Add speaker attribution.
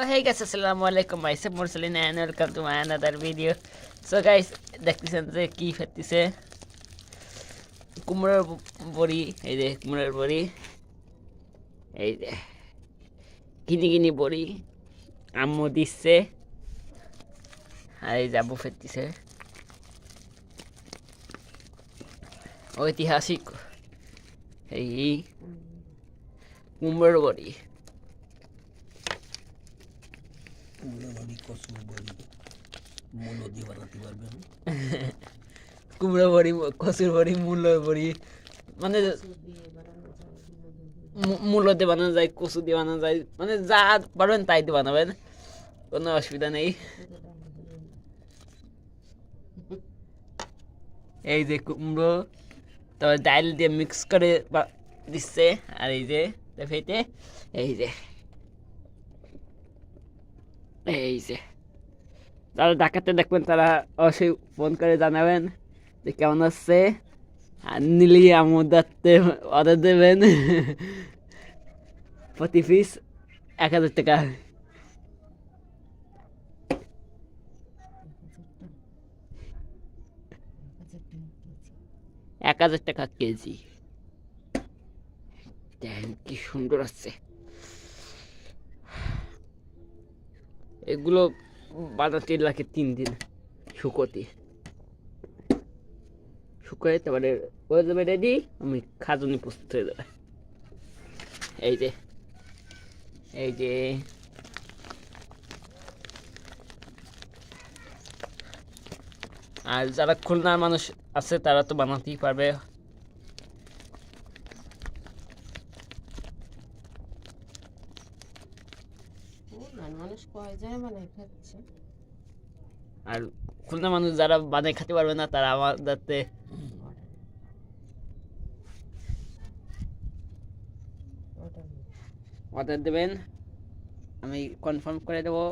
Speaker 1: Oh, hey guys, আলাইকুম মাইসেফ Mursalin and welcome to my another video so guys দেখতেছেন যে কি ফেলতেছে কুমড়োর বড়ি এই যে কুমড়োর বড়ি এই যে কিনি কিনি বড়ি আম্মু দিচ্ছে আর এই যে আব্বু ফেলতেছে ঐতিহাসিক এই কুমড়োর বড়ি
Speaker 2: কুমড়ো বড়ি কচুর বড়ি মূলো দিয়ে বানাতে পারবেন।
Speaker 1: কুমড়ো বড়ি কচুর বড়ি মূল বড়ি মানে মূ- মূলো দিয়ে বানানো যায় কচু দিয়ে বানানো যায় মানে যা পারবেন তাই দিয়ে বানাবেন কোনো অসুবিধা নেই। এই যে কুমড়ো তারপর ডাইল দিয়ে মিক্স করে দিচ্ছে আর এই যে ফেটে এই যে। এই যে। যারা ঢাকাতে দেখবেন তারা অবশ্যই ফোন করে জানাবেন যে কেমন আছে আর নিলি আমাদের অর্ডার দেবেন। প্রতি পিস এক হাজার টাকা। এক হাজার টাকা কেজি। কি সুন্দর আছে। এগুলো বানাতে লাগে তিন দিন শুকোতে। শুকোয় তারপরে হয়ে যাবে রেডি আমি খাজনি প্রস্তুত হয়ে যাবে। এই যে এই যে। আর যারা খুলনার মানুষ আছে, তারা তো বানাতেই পারবে।
Speaker 3: মানুষ কয় যায় মানে খাচ্ছে।
Speaker 1: আর খুলনা মানুষ যারা বানিয়ে খেতে পারবে না তারা আমাদেরতে
Speaker 3: ওটা
Speaker 1: অর্ডার দেবেন আমি কনফার্ম করে দেবো।